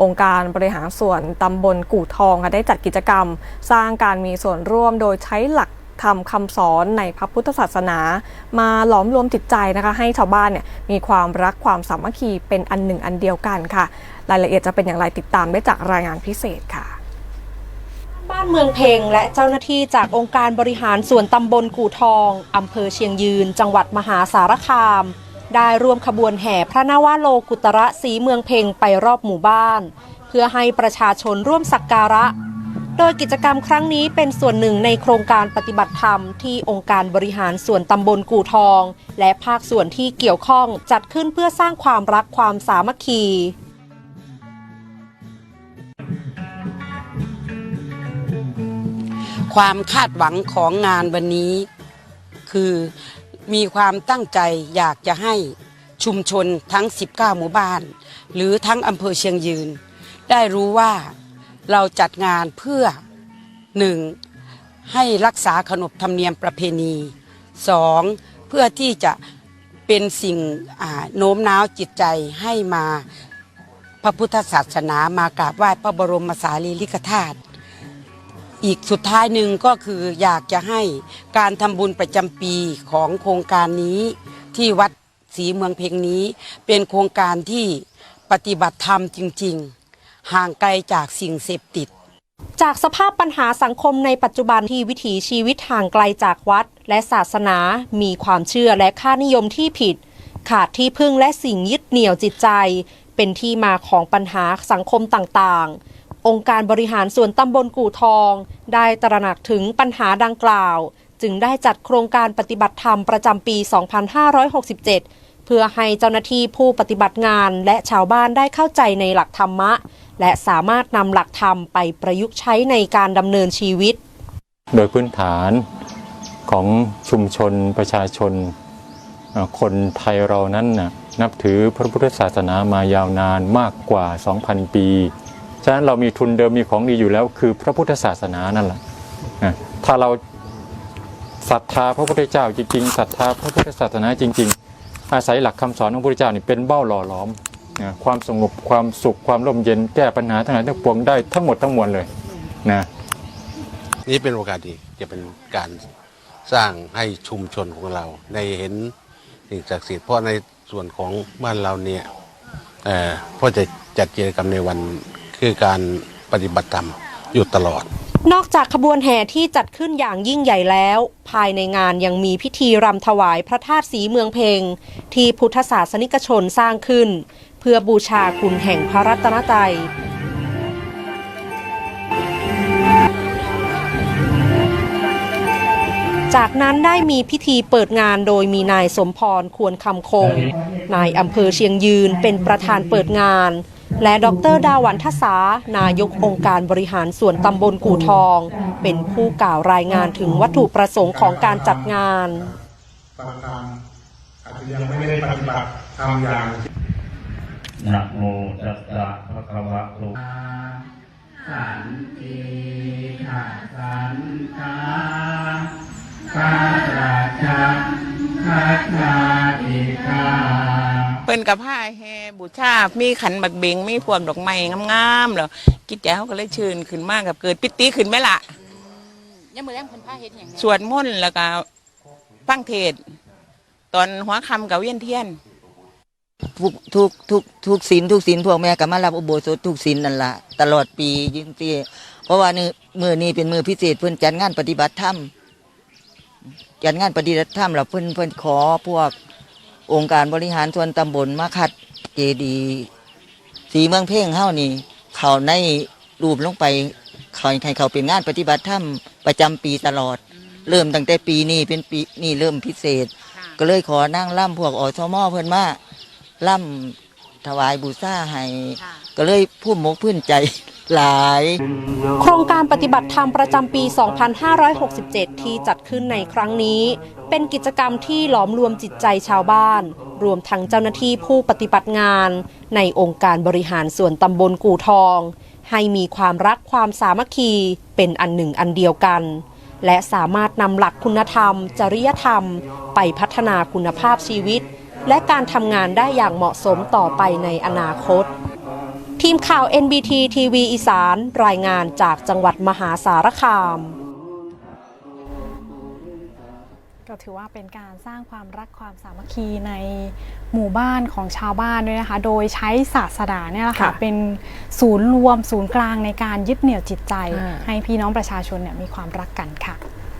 องค์การบริหารส่วนตำบลกู่ทองค่ะได้จัดกิจกรรม สร้างการมีส่วนร่วมโดยใช้หลักธรรมคำสอนในพระพุทธศาสนา มาหลอมรวมจิตใจนะคะให้ชาวบ้านเนี่ยมีความรักความสามัคคีเป็นอันหนึ่งอันเดียวกันค่ะ รายละเอียดจะเป็นอย่างไรติดตามได้จากรายงานพิเศษค่ะบ้านเมืองเพงและเจ้าหน้าที่จากองค์การบริหารส่วนตำบลกู่ทองอำเภอเชียงยืน จังหวัดมหาสารคาม ได้ร่วมขบวนแห่พระนวโลกุตระสีเมืองเพงไปรอบหมู่บ้าน เพื่อให้ประชาชนร่วมสักการะ โดยกิจกรรมครั้งนี้เป็นส่วนหนึ่งในโครงการปฏิบัติธรรมที่องค์การบริหารส่วนตำบลกู่ทอง และภาคส่วนที่เกี่ยวข้องจัดขึ้นเพื่อสร้างความรักความสามัคคีความคาดหวังของงานวันนี้ คือ มีความตั้งใจอยากจะให้ชุมชนทั้ง 19 หมู่บ้าน หรือทั้งอำเภอเชียงยืน ได้รู้ว่าเราจัดงานเพื่อหนึ่งให้รักษาขนบธรรมเนียมประเพณีสองเพื่อที่จะเป็นสิ่งโน้มน้าวจิตใจให้มาพระพุทธศาสนามากราบไหว้พระบรมสารีริกธาตุ อีกสุดท้ายหนึ่งก็คืออยากจะให้การทำบุญประจำปีของโครงการนี้ที่วัดศรีเมืองเพลงนี้ เป็นโครงการที่ปฏิบัติธรรมจริง ๆ ห่างไกลจากสิ่งเสพติด จากสภาพปัญหาสังคมในปัจจุบันที่วิถีชีวิตห่างไกลจากวัด และศาสนา มีความเชื่อและค่านิยมที่ผิด ขาดที่พึ่งและสิ่งยึดเหนี่ยวจิตใจ เป็นที่มาของปัญหาสังคมต่างๆ องค์การบริหารส่วนตำบลกู่ทอง ได้ตระหนักถึงปัญหาดังกล่าว จึงได้จัดโครงการปฏิบัติธรรมประจำปี 2567 เพื่อให้เจ้าหน้าที่ผู้ปฏิบัติงานและชาวบ้านได้เข้าใจในหลักธรรมะ และสามารถนำหลักธรรมไปประยุกต์ใช้ในการดำเนินชีวิต โดยพื้นฐานของชุมชนประชาชน คนไทยเรานั้นนะนับถือพระพุทธศาสนามายาวนานมากกว่า 2,000 ปี ฉะนั้นเรามีทุนเดิมมีของดีอยู่แล้ว คือพระพุทธศาสนานั่นแหละถ้าเราศรัทธาพระพุทธเจ้าจริงๆศรัทธาพระพุทธศาสนาจริง ๆ อาศัยหลักคำสอนของพระพุทธเจ้านี่เป็นเบ้าหล่อหลอมความสงบความสุขความร่มเย็นแก้ปัญหาทั้งหลายทั้งปวงได้ทั้งหมดทั้งมวลเลยนะนี่เป็นโอกาสดีจะเป็นการสร้างให้ชุมชนของเราได้เห็นสิ่งศักดิ์สิทธิ์เพราะในส่วนของบ้านเราเนี่ยเอ่อพ่อจะจัดกิจกรรมในวัน คือการปฏิบัติธรรมอยู่ตลอด นอกจากขบวนแห่ที่จัดขึ้นอย่างยิ่งใหญ่แล้ว ภายในงานยังมีพิธีรำถวายพระธาตุสีเมืองเพลงที่พุทธศาสนิกชนสร้างขึ้น เพื่อบูชาคุณแห่งพระรัตนตรัยจากนั้นได้มีพิธีเปิดงานโดยมีนายสมพรควรคำคง นายอำเภอเชียงยืนเป็นประธานเปิดงาน และดรดาวันทศานายกองค์การบริหารส่วนตำบลกู่ทอง เป็นผู้กล่าวรายงานถึงวัตถุประสงค์ของการจัดงานบางครั้งอาจจะยังไม่ได้ปฏิบัติทำอย่างนะโมตัสสะภะคะวะโตสันติขาสันตาคาราชาคัตตาติกาเปิ้นกับผ้าแฮ บูชามีขันบักเบงมีพวงดอกไม้งามๆแล้วกิจใจเขาก็เลยชื่นขึ้นมากกับเกิดปิติขึ้นไหมล่ะยังมือแรงเพิ่นพาเฮ็ดหยังเนี่ยสวดมนต์แล้วก็ฟังเทศน์ตอนหัวคำกับเวียนเทียนทุกทุกทุกทุกศีลทุกศีลพวกแม่ก็มารับอุโบสถทุกศีลนั่นละตลอดปียิ่งตีเพราะว่านี่มือนี้เป็นมือพิเศษเพิ่นจัดงานปฏิบัติธรรมจัดงานปฏิบัติธรรมแล้วเพิ่นเพิ่นขอพวกองค์การบริหารส่วนตำบลมาคัด เจดีย์สีเมืองเพ่งเฮานี่ เขาในรูปลงไปเขาให้เขาเป็นงานปฏิบัติธรรมประจำปีตลอด เริ่มตั้งแต่ปีนี้เป็นปีนี่เริ่มพิเศษ ก็เลยขอนั่งล่ำพวกอสมอเพิ่นมาล่ำถวายบูชาให้ก็เลยพุ่มมกพื้นใจหลาย โครงการปฏิบัติธรรมประจำปี 2567 ที่จัดขึ้นในครั้งนี้ เป็นกิจกรรมที่หลอมรวมจิตใจชาวบ้าน รวมทั้งเจ้าหน้าที่ผู้ปฏิบัติงาน ในองค์การบริหารส่วนตำบลกู่ทอง ให้มีความรักความสามัคคีเป็นอันหนึ่งอันเดียวกัน และสามารถนำหลักคุณธรรม จริยธรรม ไปพัฒนาคุณภาพชีวิต และการทำงานได้อย่างเหมาะสมต่อไปในอนาคต ทีมข่าว NBT ทีวีอีสาน รายงานจากจังหวัดมหาสารคาม ก็ถือว่าเป็นการสร้างความรักความสามัคคีในหมู่บ้านของชาวบ้านด้วยนะคะ โดยใช้ศาสนาเนี่ยแหละค่ะ ค่ะเป็นศูนย์รวมศูนย์กลางในการยึดเหนี่ยวจิตใจ อ่า ให้พี่น้องประชาชนเนี่ยมีความรักกันค่ะ